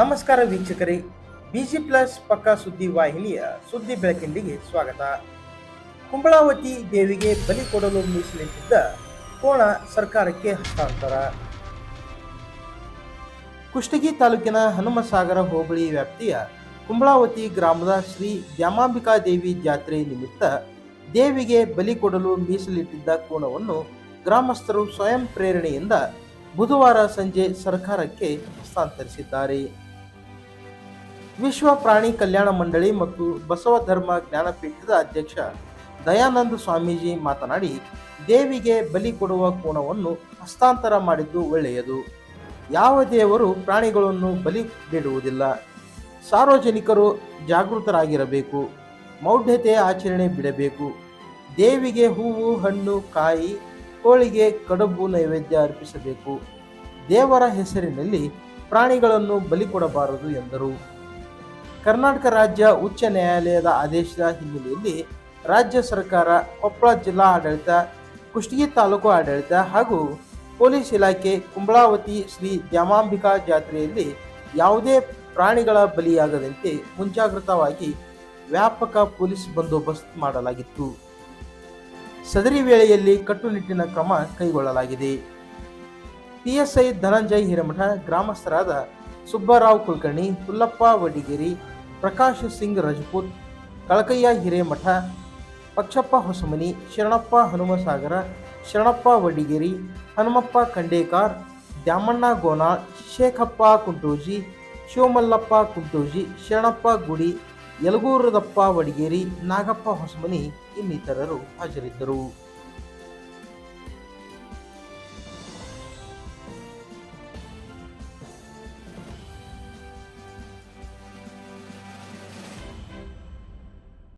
ನಮಸ್ಕಾರ ವೀಕ್ಷಕರೇ, busy plus ಪಕ್ಕ ಸುದ್ದಿ ವಾಹಿನಿಯ ಸುದ್ದಿ ಬೆಳಕಿಂಡಿಗೆ ಸ್ವಾಗತ. ಕುಂಬಳಾವತಿ ದೇವಿಗೆ ಬಲಿ ಕೊಡಲು ಮೀಸಲಿಟ್ಟಿದ್ದ ಕೋಣ ಸರ್ಕಾರಕ್ಕೆ ಹಸ್ತಾಂತರ. ಕುಷ್ಟಗಿ ತಾಲೂಕಿನ ಹನುಮಸಾಗರ ಹೋಬಳಿ ವ್ಯಾಪ್ತಿಯ ಕುಂಬಳಾವತಿ ಗ್ರಾಮದ ಶ್ರೀ ದ್ಯಾಮಾಂಬಿಕಾ ದೇವಿ ಜಾತ್ರೆ ನಿಮಿತ್ತ ದೇವಿಗೆ ಬಲಿ ಕೊಡಲು ಮೀಸಲಿಟ್ಟಿದ್ದ ಕೋಣವನ್ನು ಗ್ರಾಮಸ್ಥರು ಸ್ವಯಂ ಪ್ರೇರಣೆಯಿಂದ ಬುಧವಾರ ಸಂಜೆ ಸರ್ಕಾರಕ್ಕೆ ಹಸ್ತಾಂತರಿಸಿದ್ದಾರೆ. ವಿಶ್ವ ಪ್ರಾಣಿ ಕಲ್ಯಾಣ ಮಂಡಳಿ ಮತ್ತು ಬಸವ ಧರ್ಮ ಜ್ಞಾನಪೀಠದ ಅಧ್ಯಕ್ಷ ದಯಾನಂದ ಸ್ವಾಮೀಜಿ ಮಾತನಾಡಿ, ದೇವಿಗೆ ಬಲಿ ಕೊಡುವ ಕೋಣವನ್ನು ಹಸ್ತಾಂತರ ಮಾಡಿದ್ದು ಒಳ್ಳೆಯದು. ಯಾವ ದೇವರು ಪ್ರಾಣಿಗಳನ್ನು ಬಲಿ ನೀಡುವುದಿಲ್ಲ. ಸಾರ್ವಜನಿಕರು ಜಾಗೃತರಾಗಿರಬೇಕು. ಮೌಢ್ಯತೆ ಆಚರಣೆ ಬಿಡಬೇಕು. ದೇವಿಗೆ ಹೂವು, ಹಣ್ಣು, ಕಾಯಿ, ಕೋಳಿಗೆ ಕಡುಬು ನೈವೇದ್ಯ ಅರ್ಪಿಸಬೇಕು. ದೇವರ ಹೆಸರಿನಲ್ಲಿ ಪ್ರಾಣಿಗಳನ್ನು ಬಲಿ ಕೊಡಬಾರದು ಎಂದರು. ಕರ್ನಾಟಕ ರಾಜ್ಯ ಉಚ್ಚ ನ್ಯಾಯಾಲಯದ ಆದೇಶದ ಹಿನ್ನೆಲೆಯಲ್ಲಿ ರಾಜ್ಯ ಸರ್ಕಾರ, ಕೊಪ್ಪಳ ಜಿಲ್ಲಾ ಆಡಳಿತ, ಕುಷ್ಟಗಿ ತಾಲೂಕು ಆಡಳಿತ ಹಾಗೂ ಪೊಲೀಸ್ ಇಲಾಖೆ ಕುಂಬಳಾವತಿ ಶ್ರೀ ದ್ಯಾಮಾಂಬಿಕಾ ಜಾತ್ರೆಯಲ್ಲಿ ಯಾವುದೇ ಪ್ರಾಣಿಗಳ ಬಲಿಯಾಗದಂತೆ ಮುಂಜಾಗ್ರತವಾಗಿ ವ್ಯಾಪಕ ಪೊಲೀಸ್ ಬಂದೋಬಸ್ತ್ ಮಾಡಲಾಗಿತ್ತು. ಸದರಿ ವೇಳೆಯಲ್ಲಿ ಕಟ್ಟುನಿಟ್ಟಿನ ಕ್ರಮ ಕೈಗೊಳ್ಳಲಾಗಿದೆ. ಪಿಎಸ್ಐ ಧನಂಜಯ್ ಹಿರೇಮಠ ಗ್ರಾಮಸ್ಥರಾದ ಸುಬ್ಬರಾವ್ ಕುಲಕರ್ಣಿ ಹುಲ್ಲಪ್ಪ ವಡಿಗೇರಿ ಪ್ರಕಾಶ್ ಸಿಂಗ್ ರಜಪೂತ್, ಕಳಕಯ್ಯ ಹಿರೇಮಠ, ಪಕ್ಷಪ್ಪ ಹೊಸಮನಿ, ಶರಣಪ್ಪ ಹನುಮಸಾಗರ, ಶರಣಪ್ಪ ವಡಿಗೇರಿ, ಹನುಮಪ್ಪ ಖಂಡೇಕಾರ್, ದ್ಯಾಮಣ್ಣ ಗೋನಾಳ್, ಶೇಖಪ್ಪ ಕುಂಟೋಜಿ, ಶಿವಮಲ್ಲಪ್ಪ ಕುಂಟೋಜಿ, ಶರಣಪ್ಪ ಗುಡಿ, ಯಲಗೂರದಪ್ಪ ವಡಿಗೇರಿ, ನಾಗಪ್ಪ ಹೊಸಮನಿ ಇನ್ನಿತರರು ಹಾಜರಿದ್ದರು.